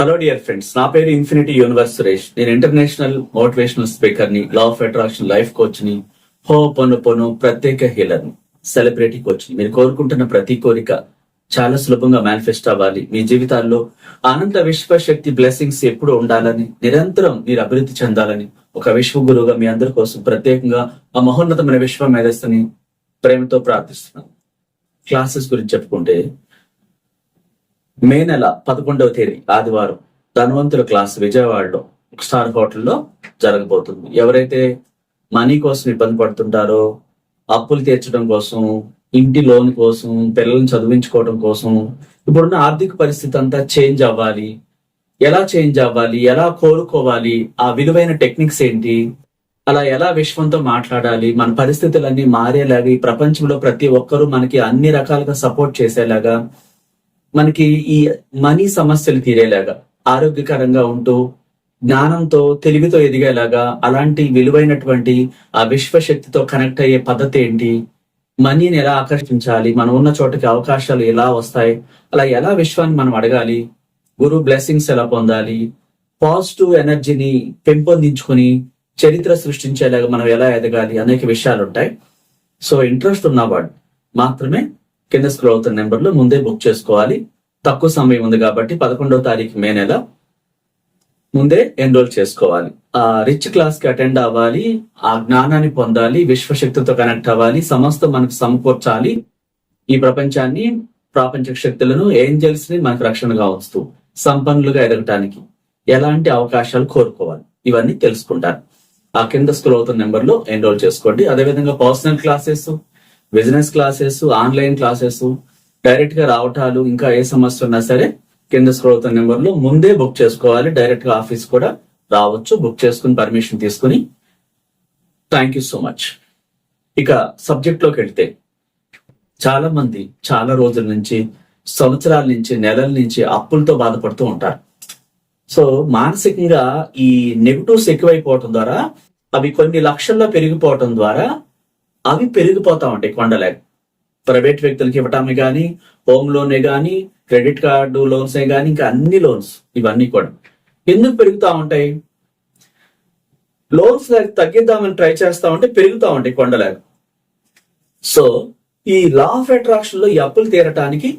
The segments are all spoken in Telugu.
హలో డియర్ ఫ్రెండ్స్ నా పేరు ఇన్ఫినిటీ యూనివర్స్ సురేష్. నేను ఇంటర్నేషనల్ మోటివేషనల్ స్పీకర్ని లా ఆఫ్ అట్రాక్షన్ లైఫ్ కోచ్ని హో పొను పొను ప్రత్యేక హీలర్ని సెలబ్రిటీ కోచ్ని. మీరు కోరుకుంటున్న ప్రతి కోరిక చాలా సులభంగా మేనిఫెస్ట్ అవ్వాలి. మీ జీవితాల్లో ఆనంద విశ్వశక్తి బ్లెస్సింగ్స్ ఎప్పుడు ఉండాలని నిరంతరం మీరు అభివృద్ధి చెందాలని ఒక విశ్వ గురువుగా మీ అందరి కోసం ప్రత్యేకంగా ఆ మహోన్నతమైన విశ్వ మేధస్సుని ప్రేమతో ప్రార్థిస్తున్నాను. క్లాసెస్ గురించి చెప్పుకుంటే మే నెల పదకొండవ తేదీ ఆదివారం ధనవంతుల క్లాస్ విజయవాడలో స్టార్ హోటల్లో జరగబోతుంది. ఎవరైతే మనీ కోసం ఇబ్బంది పడుతుంటారో అప్పులు తీర్చడం కోసం ఇంటి లోన్ కోసం పిల్లల్ని చదివించుకోవడం కోసం ఇప్పుడున్న ఆర్థిక పరిస్థితి అంతా చేంజ్ అవ్వాలి. ఎలా చేంజ్ అవ్వాలి? ఎలా కోరుకోవాలి ఆ విలువైన టెక్నిక్స్ ఏంటి? అలా ఎలా విశ్వంతో మాట్లాడాలి? మన పరిస్థితులన్నీ మారేలాగా ఈ ప్రపంచంలో ప్రతి ఒక్కరూ మనకి అన్ని రకాలుగా సపోర్ట్ చేసేలాగా మనకి ఈ మనీ సమస్యలు తీరేలాగా ఆరోగ్యకరంగా ఉంటూ జ్ఞానంతో తెలివితో ఎదిగేలాగా అలాంటి విలువైనటువంటి ఆ విశ్వశక్తితో కనెక్ట్ అయ్యే పద్ధతి ఏంటి? మనీని ఎలా ఆకర్షించాలి? మనం ఉన్న చోటకి అవకాశాలు ఎలా వస్తాయి? అలా ఎలా విశ్వాన్ని మనం అడగాలి? గురు బ్లెస్సింగ్స్ ఎలా పొందాలి? పాజిటివ్ ఎనర్జీని పెంపొందించుకుని చరిత్ర సృష్టించేలాగా మనం ఎలా ఎదగాలి? అనేక విషయాలు ఉంటాయి సో ఇంట్రెస్ట్ ఉన్నవాడు మాత్రమే కింద స్క్రోల్ అవుతున్న నెంబర్లో ముందే బుక్ చేసుకోవాలి. తక్కువ సమయం ఉంది కాబట్టి పదకొండవ తారీఖు మే నెల ముందే ఎన్రోల్ చేసుకోవాలి. ఆ రిచ్ క్లాస్కి అటెండ్ అవ్వాలి. ఆ జ్ఞానాన్ని పొందాలి. విశ్వశక్తితో కనెక్ట్ అవ్వాలి. సమస్త మనకు సమకూర్చాలి. ఈ ప్రపంచాన్ని ప్రాపంచక శక్తులను ఏంజల్స్ని మనకు రక్షణగా వస్తూ సంపన్నులుగా ఎదగటానికి ఎలాంటి అవకాశాలు కోరుకోవాలి? ఇవన్నీ తెలుసుకుంటారు ఆ కింద స్క్రోల్ అవుతున్న నెంబర్లో ఎన్రోల్ చేసుకోండి. అదేవిధంగా personal classes business classes online classes డైరెక్ట్గా రావటాలు ఇంకా ఏ సమస్య ఉన్నా సరే కింద స్క్రోల్ అవుతున్న నెంబర్లో ముందే బుక్ చేసుకోవాలి. డైరెక్ట్గా ఆఫీస్ కూడా రావచ్చు. బుక్ చేసుకుని పర్మిషన్ తీసుకుని. థ్యాంక్ యూ సో మచ్ ఇక సబ్జెక్ట్లోకి వెళ్తే చాలా మంది చాలా రోజుల నుంచి సంవత్సరాల నుంచి నెలల నుంచి అప్పులతో బాధపడుతూ ఉంటారు. సో మానసికంగా ఈ నెగిటివ్స్ ఎక్కువైపోవటం ద్వారా అవి కొన్ని లక్షల్లో పెరిగిపోవటం ద్వారా అవి పెరిగిపోతా ఉంటాయి కొండలే. ప్రైవేట్ వ్యక్తులకి ఇవ్వటమే కానీ హోమ్లోనే కానీ క్రెడిట్ కార్డు లోన్సే కానీ ఇంకా అన్ని లోన్స్ ఇవన్నీ కూడా. ఎందుకు పెరుగుతా ఉంటాయి లోన్స్ తగ్గిద్దామని ట్రై చేస్తా ఉంటే పెరుగుతా ఉంటాయి కొండలేక సో ఈ లా ఆఫ్ అట్రాక్షన్లో ఈ అప్పులు తీరటానికి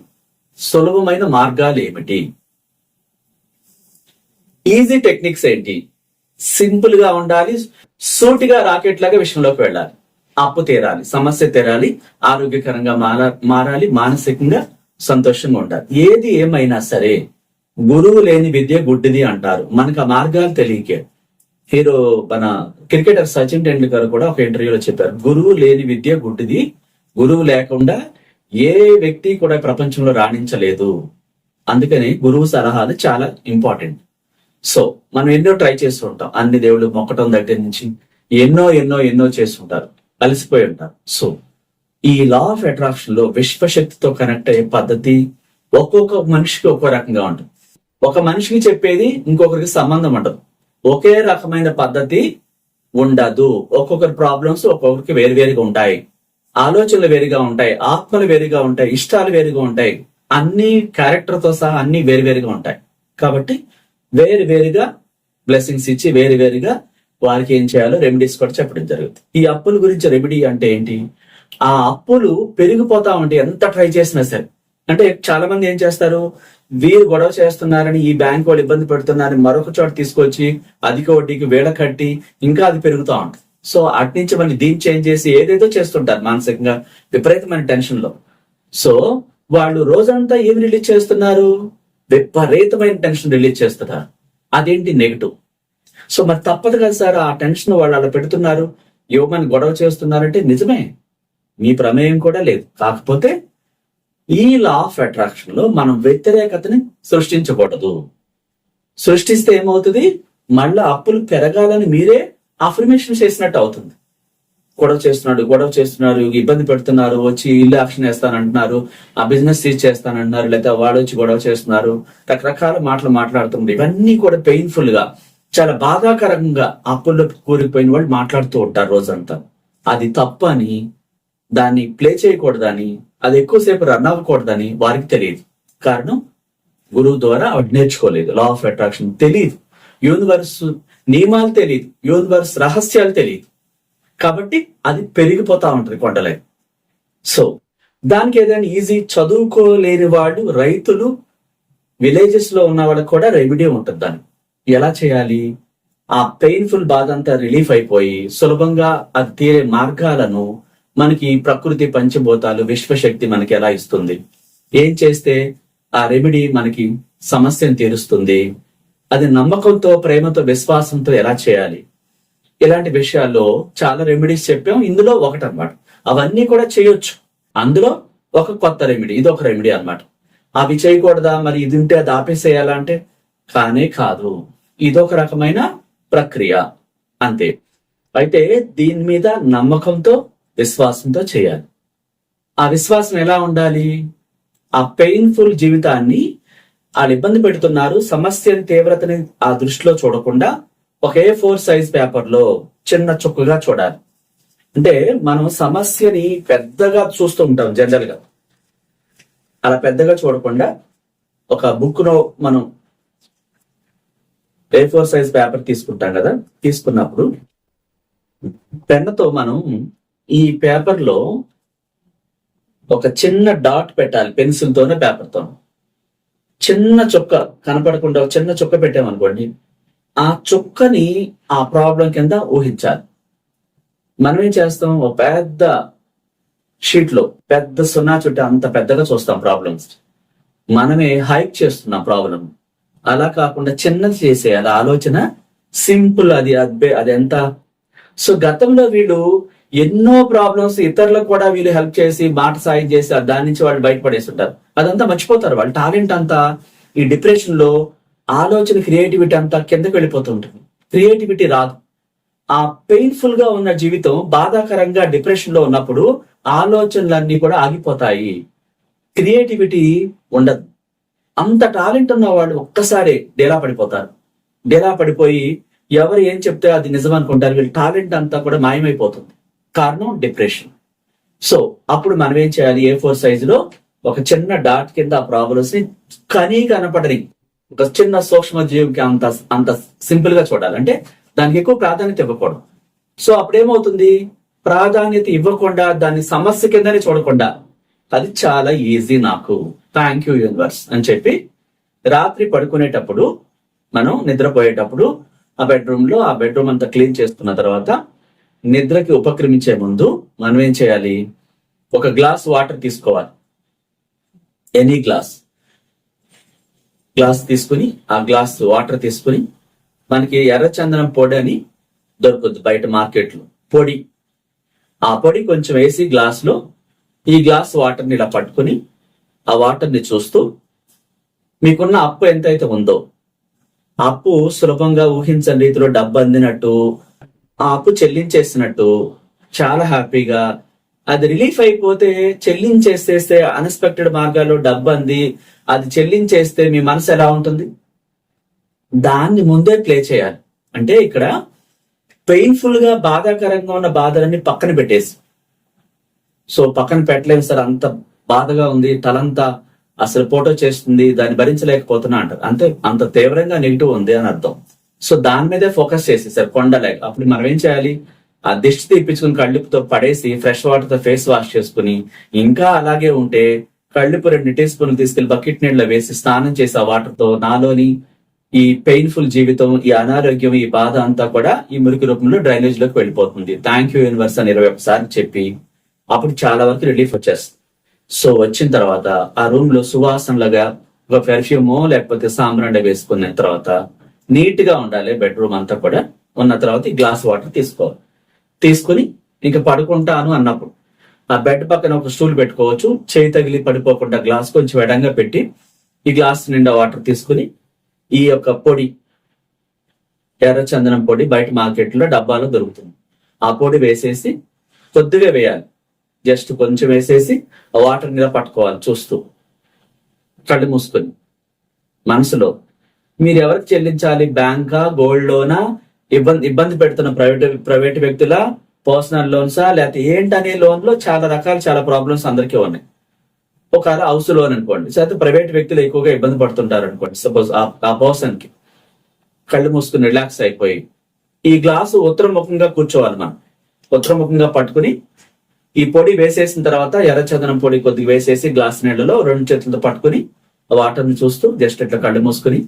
సులభమైన మార్గాలు ఏమిటి? ఈజీ టెక్నిక్స్ ఏంటి? సింపుల్గా ఉండాలి సూటిగా రాకెట్ లాగా విషయంలోకి వెళ్ళాలి. అప్పు తీరాలి సమస్య తీరాలి ఆరోగ్యకరంగా మారా మారాలి మానసికంగా సంతోషంగా ఉండాలి. ఏది ఏమైనా సరే గురువు లేని విద్య గుడ్డిది అంటారు. మనకు ఆ మార్గాలు తెలియకే. హీరో మన క్రికెటర్ సచిన్ టెండూల్కర్ కూడా ఒక ఇంటర్వ్యూలో చెప్పారు. గురువు లేని విద్య గుడ్డిది. గురువు లేకుండా ఏ వ్యక్తి కూడా ప్రపంచంలో రాణించలేదు. అందుకని గురువు సలహాలు చాలా ఇంపార్టెంట్. సో మనం ఎన్నో ట్రై చేస్తుంటాం అన్ని దేవుళ్ళు మొక్కటం దగ్గర నుంచి ఎన్నో ఎన్నో ఎన్నో చేస్తుంటారు అలసిపోయి ఉంటారు సో ఈ లా ఆఫ్ అట్రాక్షన్లో విశ్వశక్తితో కనెక్ట్ అయ్యే పద్ధతి ఒక్కొక్క మనిషికి ఒక్కో రకంగా ఉంటుంది. ఒక మనిషికి చెప్పేది ఇంకొకరికి సంబంధం ఉండదు. ఒకే రకమైన పద్ధతి ఉండదు. ఒక్కొక్కరి ప్రాబ్లమ్స్ ఒక్కొక్కరికి వేరువేరుగా ఉంటాయి. ఆలోచనలు వేరుగా ఉంటాయి. ఆత్మలు వేరుగా ఉంటాయి. ఇష్టాలు వేరుగా ఉంటాయి. అన్ని క్యారెక్టర్తో సహా అన్ని వేరువేరుగా ఉంటాయి. కాబట్టి వేరు వేరుగా బ్లెస్సింగ్స్ ఇచ్చి వేరు వేరుగా వారికి ఏం చేయాలో రెమెడీస్ కూడా చెప్పడం జరుగుతుంది. ఈ అప్పుల గురించి రెమెడీ అంటే ఏంటి? ఆ అప్పులు పెరిగిపోతా ఉంటే ఎంత ట్రై చేసినా సరే. అంటే చాలా మంది ఏం చేస్తారు? వీరు గొడవ చేస్తున్నారని ఈ బ్యాంక్ వాళ్ళు ఇబ్బంది పెడుతున్నారని మరొక చోట తీసుకొచ్చి అధిక వడ్డీకి వేళ కట్టి ఇంకా అది పెరుగుతూ ఉంటుంది. సో అటు నుంచి మళ్ళీ దీన్ని చేంజ్ చేసి ఏదేదో చేస్తుంటారు మానసికంగా విపరీతమైన టెన్షన్లో సో వాళ్ళు రోజంతా ఏం రిలీజ్ చేస్తున్నారు? విపరీతమైన టెన్షన్ రిలీజ్ చేస్తున్నారు. అదేంటి నెగిటివ్? సో మరి తప్పదు కదా సార్ ఆ టెన్షన్ వాళ్ళు అలా పెడుతున్నారు. యువమని గొడవ చేస్తున్నారంటే నిజమే. మీ ప్రమేయం కూడా లేదు. కాకపోతే ఈ లా ఆఫ్ అట్రాక్షన్లో మనం వ్యతిరేకతని సృష్టించకూడదు. సృష్టిస్తే ఏమవుతుంది? మళ్ళా అప్పులు పెరగాలని మీరే అఫర్మేషన్ చేసినట్టు అవుతుంది. గొడవ చేస్తున్నాడు గొడవ చేస్తున్నారు ఇబ్బంది పెడుతున్నారు వచ్చి ఇల్లు యాక్షన్ వేస్తానంటున్నారు ఆ బిజినెస్ సీజ్ చేస్తానంటున్నారు లేదా వాడు వచ్చి గొడవ చేస్తున్నారు రకరకాల మాటలు మాట్లాడుతుంది ఇవన్నీ కూడా పెయిన్ఫుల్గా చాలా బాధాకరంగా అప్పుల్లో కూరిపోయిన వాళ్ళు మాట్లాడుతూ ఉంటారు రోజంతా. అది తప్పు అని దాన్ని ప్లే చేయకూడదని అది ఎక్కువసేపు రన్ అవ్వకూడదని వారికి తెలియదు. కారణం గురువు ద్వారా ఆవిడ నేర్చుకోలేదు. లా ఆఫ్ అట్రాక్షన్ తెలియదు యూనివర్స్ నియమాలు తెలియదు యూనివర్స్ రహస్యాలు తెలియదు కాబట్టి అది పెరిగిపోతా ఉంటుంది కొండలే సో దానికి ఏదైనా ఈజీ చదువుకోలేని వాళ్ళు రైతులు విలేజెస్లో ఉన్న వాళ్ళకి కూడా రెమెడీ ఉంటుంది దానికి. ఎలా చేయాలి? ఆ పెయిన్ఫుల్ బాధ అంతా రిలీఫ్ అయిపోయి సులభంగా అది తీరే మార్గాలను మనకి ప్రకృతి పంచభూతాలు విశ్వశక్తి మనకి ఎలా ఇస్తుంది? ఏం చేస్తే ఆ రెమెడీ మనకి సమస్యను తీరుస్తుంది? అది నమ్మకంతో ప్రేమతో విశ్వాసంతో ఎలా చేయాలి? ఇలాంటి విషయాల్లో చాలా రెమెడీస్ చెప్పాం. ఇందులో ఒకటి అనమాట అవన్నీ కూడా చేయొచ్చు. అందులో ఒక కొత్త రెమెడీ ఇది ఒక రెమెడీ అన్నమాట. అవి చేయకూడదా మరి ఇది ఉంటే అది ఆపేసేయాలంటే కానే కాదు. ఇదొక రకమైన ప్రక్రియ. అంతే. అయితే దీని మీద నమ్మకంతో విశ్వాసంతో చేయాలి. ఆ విశ్వాసం ఎలా ఉండాలి? ఆ పెయిన్ఫుల్ జీవితాన్ని వాళ్ళు ఇబ్బంది పెడుతున్నారు. సమస్య తీవ్రతని ఆ దృష్టిలో చూడకుండా ఒక ఏ ఫోర్ సైజ్ పేపర్లో చిన్న చుక్కగా చూడాలి. అంటే మనం సమస్యని పెద్దగా చూస్తూ ఉంటాం జనరల్గా. అలా పెద్దగా చూడకుండా ఒక బుక్లో మనం ఏ ఫోర్ సైజ్ పేపర్ తీసుకుంటాం కదా? తీసుకున్నప్పుడు పెన్నుతో మనం ఈ పేపర్లో ఒక చిన్న డాట్ పెట్టాలి పెన్సిల్ తోనే చిన్న చుక్క కనపడకుండా చిన్న చుక్క పెట్టామనుకోండి ఆ చుక్కని ఆ ప్రాబ్లం కింద ఊహించాలి. మనం ఏం చేస్తాం? ఒక పెద్ద షీట్లో పెద్ద సున్నా చుట్టూ అంత పెద్దగా చూస్తాం ప్రాబ్లమ్స్. మనమే హైక్ చేస్తున్నాం ప్రాబ్లం అలా కాకుండా చిన్నది చేసేయాలి ఆలోచన సింపుల్ అది అద్భే అది ఎంత సో గతంలో వీళ్ళు ఎన్నో ప్రాబ్లమ్స్ ఇతరులకు కూడా వీళ్ళు హెల్ప్ చేసి మాట సాయం చేసి దాని నుంచి వాళ్ళు బయటపడేసి ఉంటారు అదంతా మర్చిపోతారు. వాళ్ళ టాలెంట్ అంతా ఈ డిప్రెషన్లో ఆలోచన క్రియేటివిటీ అంతా కిందకి వెళ్ళిపోతుంటుంది క్రియేటివిటీ రాదు. ఆ పెయిన్ఫుల్గా ఉన్న జీవితం బాధాకరంగా డిప్రెషన్లో ఉన్నప్పుడు ఆలోచనలన్నీ కూడా ఆగిపోతాయి. క్రియేటివిటీ ఉండదు. అంత టాలెంట్ ఉన్న వాళ్ళు ఒక్కసారి డేలా పడిపోతారు. డేలా పడిపోయి ఎవరు ఏం చెప్తే అది నిజం అనుకుంటారు వీళ్ళ టాలెంట్ అంతా కూడా మాయమైపోతుంది. కారణం డిప్రెషన్. సో అప్పుడు మనం ఏం చేయాలి? ఏ ఫోర్ సైజ్లో ఒక చిన్న డాట్ కింద ఆ ప్రాబ్లమ్స్ని కనీ కనపడని ఒక చిన్న సూక్ష్మ జీవికి అంత అంత సింపుల్గా చూడాలి. అంటే దానికి ఎక్కువ ప్రాధాన్యత ఇవ్వకూడదు. సో అప్పుడేమవుతుంది? ప్రాధాన్యత ఇవ్వకుండా దాన్ని సమస్య కిందనే చూడకుండా అది చాలా ఈజీ నాకు. థ్యాంక్ యూ యూనివర్స్ అని చెప్పి రాత్రి పడుకునేటప్పుడు మనం నిద్రపోయేటప్పుడు ఆ బెడ్రూమ్లో ఆ బెడ్రూమ్ అంతా క్లీన్ చేసుకున్న తర్వాత నిద్రకి ఉపక్రమించే ముందు మనం ఏం చేయాలి? ఒక గ్లాస్ వాటర్ తీసుకోవాలి. ఎనీ గ్లాస్ గ్లాస్ తీసుకుని ఆ గ్లాస్ వాటర్ తీసుకుని మనకి ఎర్రచందనం పొడి అని దొరుకుద్ది బయట మార్కెట్లో. పొడి. ఆ పొడి కొంచెం వేసి గ్లాస్లో ఈ గ్లాస్ వాటర్ని ఇలా పట్టుకుని ఆ వాటర్ని చూస్తూ మీకున్న అప్పు ఎంతైతే ఉందో అప్పు సులభంగా ఊహించని రీతిలో డబ్బు అందినట్టు ఆ అప్పు చెల్లించేసినట్టు చాలా హ్యాపీగా అది రిలీఫ్ అయిపోతే చెల్లించేసేస్తే అన్ఎక్స్పెక్టెడ్ మార్గాల్లో డబ్బు అంది అది చెల్లించేస్తే మీ మనసు ఎలా ఉంటుంది? దాన్ని ముందే ప్లే చేయాలి. అంటే ఇక్కడ పెయిన్ఫుల్గా బాధాకరంగా ఉన్న బాధలన్నీ పక్కన పెట్టేసి సో పక్కన పెట్టలేము సార్ అంత బాధగా ఉంది తలంతా అసలు ఫోటో చేస్తుంది దాన్ని భరించలేకపోతున్నా అంటారు. అంతే అంత తీవ్రంగా నెగిటివ్ ఉంది అని అర్థం. సో దాని మీదే ఫోకస్ చేసి సార్ కొండలేక అప్పుడు మనం ఏం చేయాలి? ఆ దిష్టి తీపించుకుని కళ్ళుపుతో పడేసి ఫ్రెష్ వాటర్తో ఫేస్ వాష్ చేసుకుని ఇంకా అలాగే ఉంటే కళ్ళుపు రెండు టీ స్పూన్లు తీసుకెళ్ళి బకెట్ నీళ్ళలో వేసి స్నానం చేసి ఆ వాటర్తో నాలోని ఈ పెయిన్ఫుల్ జీవితం ఈ అనారోగ్యం ఈ బాధ అంతా కూడా ఈ మురికి రూపంలో డ్రైనేజ్లోకి వెళ్ళిపోతుంది. థ్యాంక్ యూ యూనివర్స్ అని ఇరవై ఒకసారి చెప్పి అప్పుడు చాలా వరకు రిలీఫ్ వచ్చేస్తుంది. సో వచ్చిన తర్వాత ఆ రూమ్లో సువాసనలుగా ఒక పెర్ఫ్యూమో లేకపోతే సాంబ్రాండ వేసుకున్న తర్వాత నీట్గా ఉండాలి బెడ్రూమ్ అంతా కూడా. ఉన్న తర్వాత ఈ గ్లాస్ వాటర్ తీసుకోవాలి. తీసుకుని ఇంకా పడుకుంటాను అన్నప్పుడు ఆ బెడ్ పక్కన ఒక స్టూల్ పెట్టుకోవచ్చు. చేయి తగిలి పడిపోకుండా గ్లాస్ కొంచెం ఎడంగా పెట్టి ఈ గ్లాస్ నిండా వాటర్ తీసుకుని ఈ యొక్క పొడి ఎర్ర చందనం పొడి బయట మార్కెట్లో డబ్బాలో దొరుకుతుంది. ఆ పొడి వేసేసి కొద్దిగా వేయాలి. జస్ట్ కొంచెం వేసేసి ఆ వాటర్ మీద పట్టుకోవాలి చూస్తూ. కళ్ళు మూసుకొని. మనసులో మీరు ఎవరికి చెల్లించాలి? బ్యాంకా గోల్డ్ లోనా? ఇబ్బంది ఇబ్బంది పెడుతున్న ప్రైవేట్ ప్రైవేట్ వ్యక్తుల? పర్సనల్ లోన్సా? లేకపోతే ఏంటనే లోన్లో చాలా రకాల చాలా ప్రాబ్లమ్స్ అందరికీ ఉన్నాయి. ఒకవేళ హౌస్ లోన్ అనుకోండి లేకపోతే ప్రైవేట్ వ్యక్తులు ఎక్కువగా ఇబ్బంది పడుతుంటారు అనుకోండి. సపోజ్ ఆ పర్సన్కి కళ్ళు మూసుకుని రిలాక్స్ అయిపోయి. ఈ గ్లాసు ఉత్తరముఖంగా కూర్చోవాలి మనం. ఉత్తరముఖంగా పట్టుకుని ఈ పొడి వేసేసిన తర్వాత ఎర్రచందనం పొడి కొద్దిగా వేసేసి గ్లాస్ నీళ్ళలో రెండు చేతులతో పట్టుకుని వాటర్ని చూస్తూ జస్ట్ ఇట్లా కళ్ళు మూసుకుని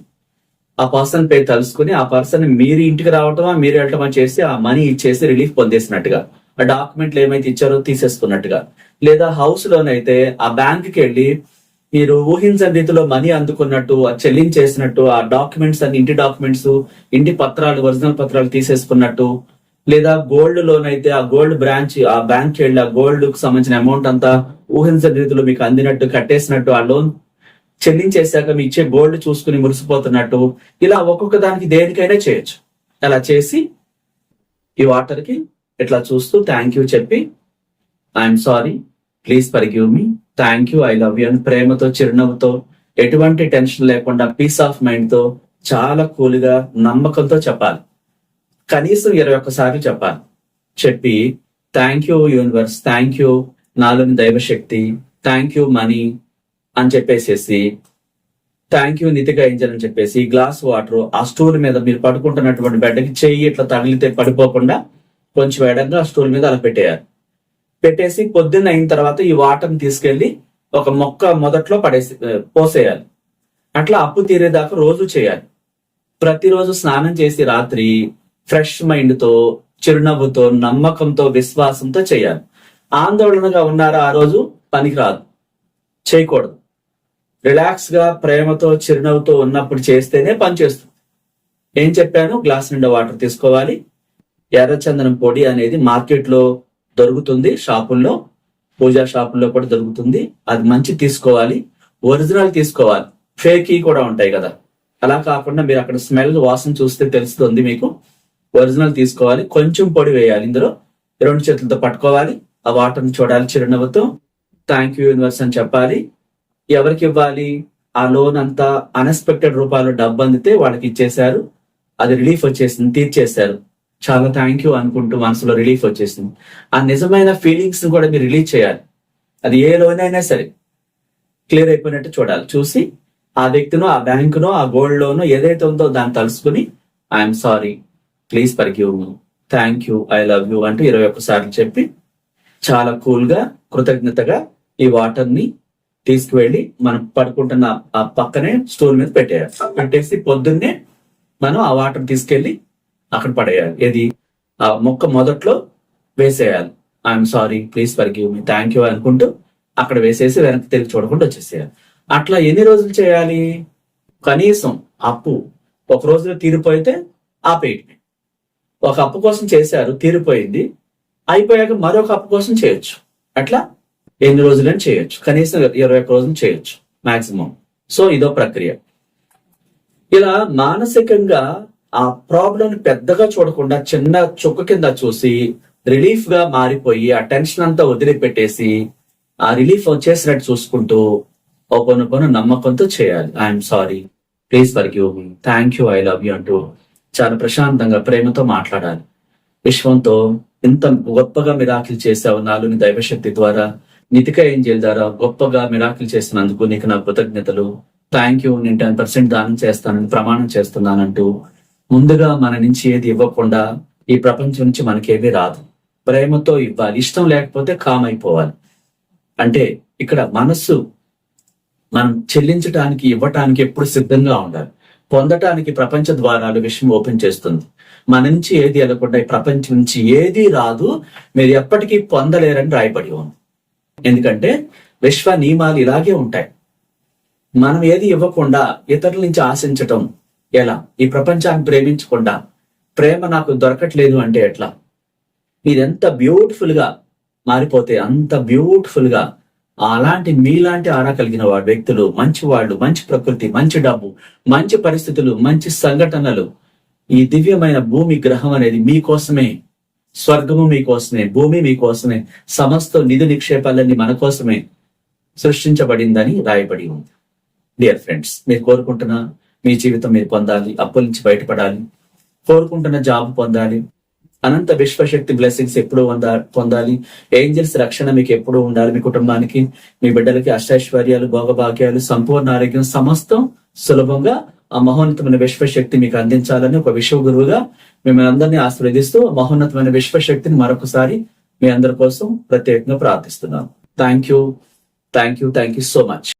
ఆ పర్సన్ పేరు తలుసుకుని ఆ పర్సన్ మీరు ఇంటికి రావటమా మీరు వెళ్ళటమా చేసి ఆ మనీ ఇచ్చేసి రిలీఫ్ పొందేసినట్టుగా ఆ డాక్యుమెంట్లు ఏమైతే ఇచ్చారో తీసేసుకున్నట్టుగా. లేదా హౌస్ లోనైతే ఆ బ్యాంక్కి వెళ్ళి మీరు ఊహించని రీతిలో మనీ అందుకున్నట్టు ఆ చెల్లించేసినట్టు ఆ డాక్యుమెంట్స్ అన్ని ఇంటి డాక్యుమెంట్స్ ఇంటి పత్రాలు ఒరిజినల్ పత్రాలు తీసేసుకున్నట్టు లేదా గోల్డ్ లోన్ అయితే ఆ గోల్డ్ బ్రాంచ్ ఆ బ్యాంక్ వెళ్ళి ఆ గోల్డ్కు సంబంధించిన అమౌంట్ అంతా ఊహించని రీతిలో మీకు అందినట్టు కట్టేసినట్టు ఆ లోన్ చెల్లించేశాక మీ ఇచ్చే గోల్డ్ చూసుకుని మురిసిపోతున్నట్టు ఇలా ఒక్కొక్క దానికి దేనికైనా చేయొచ్చు. అలా చేసి ఈ వాటర్కి ఇట్లా చూస్తూ థ్యాంక్ యూ చెప్పి I'm sorry please give me thank you I love you అని ప్రేమతో చిరునవ్వుతో ఎటువంటి టెన్షన్ లేకుండా పీస్ ఆఫ్ మైండ్తో చాలా కూల్గా నమ్మకంతో చెప్పాలి. కనీసం ఇరవై ఒక్కసార్లు చెప్పాలి. చెప్పి thank you universe thank you నాలోని దైవశక్తి. థ్యాంక్ యూ మనీ అని చెప్పేసేసి థ్యాంక్ యూ నితిగా ఏంజల్ అని చెప్పేసి గ్లాస్ వాటర్ ఆ స్టూల్ మీద మీరు పడుకుంటున్నటువంటి బెడ్కి చెయ్యి ఇట్లా తగిలితే పడిపోకుండా కొంచెం వేడంగా ఆ స్టూల్ మీద అలా పెట్టేయాలి. పెట్టేసి పొద్దున్న అయిన తర్వాత ఈ వాటర్ని తీసుకెళ్ళి ఒక మొక్క మొదట్లో పడేసి పోసేయాలి. అట్లా అప్పు తీరేదాకా రోజు చేయాలి. ప్రతిరోజు స్నానం చేసి రాత్రి ఫ్రెష్ మైండ్తో చిరునవ్వుతో నమ్మకంతో విశ్వాసంతో చేయాలి. ఆందోళనగా ఉన్నారా ఆ రోజు? పనికిరాదు. చేయకూడదు. రిలాక్స్గా ప్రేమతో చిరునవ్వుతో ఉన్నప్పుడు చేస్తేనే పని చేస్తుంది. ఏం చెప్పాను? గ్లాస్ నిండా వాటర్ తీసుకోవాలి. ఎర్రచందనం పొడి అనేది మార్కెట్లో దొరుకుతుంది షాపుల్లో. పూజా షాపుల్లో కూడా దొరుకుతుంది. అది మంచి తీసుకోవాలి. ఒరిజినల్ తీసుకోవాలి. ఫేక్ కూడా ఉంటాయి కదా. అలా కాకుండా మీరు అక్కడ స్మెల్ వాసన చూస్తే తెలుస్తుంది మీకు. ఒరిజినల్ తీసుకోవాలి. కొంచెం పొడి వేయాలి ఇందులో. రెండు చేతులతో పట్టుకోవాలి. ఆ వాటర్ని చూడాలి చిరునవ్వుతో. థ్యాంక్ యూ యూనివర్స్ అని చెప్పాలి. ఎవరికి ఇవ్వాలి? ఆ లోన్ అంతా అన్ఎక్స్పెక్టెడ్ రూపాయలు డబ్బు అందితే వాళ్ళకి ఇచ్చేశారు. అది రిలీఫ్ వచ్చేసింది తీర్చేశారు. చాలా థ్యాంక్ యూ అనుకుంటూ మనసులో రిలీఫ్ వచ్చేసింది. ఆ నిజమైన ఫీలింగ్స్ కూడా మీరు రిలీజ్ చేయాలి. అది ఏ లోన్ అయినా సరే. క్లియర్ అయిపోయినట్టు చూడాలి. చూసి ఆ వ్యక్తినో ఆ బ్యాంకునో ఆ గోల్డ్ లోనో ఏదైతే ఉందో దాన్ని తలుసుకుని I'm sorry please forgive thank you I love you అంటూ ఇరవై ఒక్కసార్లు చెప్పి చాలా కూల్గా కృతజ్ఞతగా ఈ వాటర్ని తీసుకువెళ్ళి మనం పడుకుంటున్న ఆ పక్కనే స్టూల్ మీద పెట్టేయాలి. పెట్టేసి పొద్దున్నే మనం ఆ వాటర్ తీసుకెళ్ళి అక్కడ పడేయాలి. ఏది? ఆ మొక్క మొదట్లో వేసేయాలి. I'm sorry please forgive me thank you అనుకుంటూ అక్కడ వేసేసి వెనక్కి తిరిగి చూడకుండా వచ్చేసేయాలి. అట్లా ఎన్ని రోజులు చేయాలి? కనీసం అప్పు ఒక రోజులో తీరిపోయితే ఆపేయటమే ఒక అప్పు కోసం చేశారు తీరిపోయింది. అయిపోయాక మరొక అప్పు కోసం చేయొచ్చు. అట్లా ఎన్ని రోజులని చేయొచ్చు. కనీసం ఇరవై ఒక్క రోజులు చేయొచ్చు మాక్సిమం సో ఇదో ప్రక్రియ. ఇలా మానసికంగా ఆ ప్రాబ్లం పెద్దగా చూడకుండా చిన్న చుక్క కింద చూసి రిలీఫ్గా మారిపోయి ఆ టెన్షన్ అంతా వదిలిపెట్టేసి ఆ రిలీఫ్ వచ్చేసినట్టు చూసుకుంటూ ఓపెన్ ఓపెన్ నమ్మకంతో చేయాలి. I'm sorry please forgive me thank you I love you అంటూ చాలా ప్రశాంతంగా ప్రేమతో మాట్లాడాలి. విశ్వంతో ఇంత గొప్పగా మిరాకిల్ చేసావు నాలుని దైవశక్తి ద్వారా నితిక ఏంజల్ ద్వారా గొప్పగా మిరాకిల్ చేసినందుకు నీకు నా కృతజ్ఞతలు. థ్యాంక్ యూ నేను టెన్ పర్సెంట్ దానం చేస్తానని ప్రమాణం చేస్తున్నానంటూ ముందుగా మన నుంచి ఏది ఇవ్వకుండా ఈ ప్రపంచం నుంచి మనకేమీ రాదు. ప్రేమతో ఇవ్వాలి ఇష్టం లేకపోతే కామ్ అయిపోవాలి అంటే ఇక్కడ మనస్సు మనం చెల్లించడానికి ఇవ్వటానికి ఎప్పుడు సిద్ధంగా ఉండాలి. పొందటానికి ప్రపంచ ద్వారాలు విషయం ఓపెన్ చేస్తుంది. మన నుంచి ఏది వెళ్ళకుండా ఈ ప్రపంచం నుంచి ఏది రాదు మీరు ఎప్పటికీ పొందలేరని రాయబడి ఉంది. ఎందుకంటే విశ్వ నియమాలు ఇలాగే ఉంటాయి. మనం ఏది ఇవ్వకుండా ఇతరుల నుంచి ఆశించటం ఎలా? ఈ ప్రపంచాన్ని ప్రేమించకుండా. ప్రేమ నాకు దొరకట్లేదు అంటే ఎట్లా? మీరెంత బ్యూటిఫుల్గా మారిపోతే అంత బ్యూటిఫుల్గా అలాంటి మీలాంటి ఆరా కలిగిన వాడు వ్యక్తులు మంచి వాళ్ళు మంచి ప్రకృతి మంచి డబ్బు మంచి పరిస్థితులు మంచి సంఘటనలు ఈ దివ్యమైన భూమి గ్రహం అనేది మీకోసమే స్వర్గము మీకోసమే భూమి మీకోసమే సమస్త నిధి నిక్షేపాలన్నీ మన కోసమే సృష్టించబడిందని రాయబడి ఉంది. డియర్ ఫ్రెండ్స్ మీరు కోరుకుంటున్న మీ జీవితం మీరు పొందాలి అప్పుల నుంచి బయటపడాలి కోరుకుంటున్న జాబ్ పొందాలి అనంత విశ్వశక్తి బ్లెస్సింగ్స్ ఎప్పుడు పొందాలి. ఏంజల్స్ రక్షణ మీకు ఎప్పుడు ఉండాలి మీ కుటుంబానికి మీ బిడ్డలకి అష్టైశ్వర్యాలు భోగభాగ్యాలు సంపూర్ణ ఆరోగ్యం సమస్తం సులభంగా ఆ మహోన్నతమైన విశ్వశక్తి మీకు అందించాలని ఒక విశ్వ గురువుగా మిమ్మల్ని అందరినీ ఆశీర్వదిస్తూ మహోన్నతమైన విశ్వశక్తిని మరొకసారి మీ అందరి కోసం ప్రత్యేకంగా ప్రార్థిస్తున్నాను. Thank you thank you thank you so much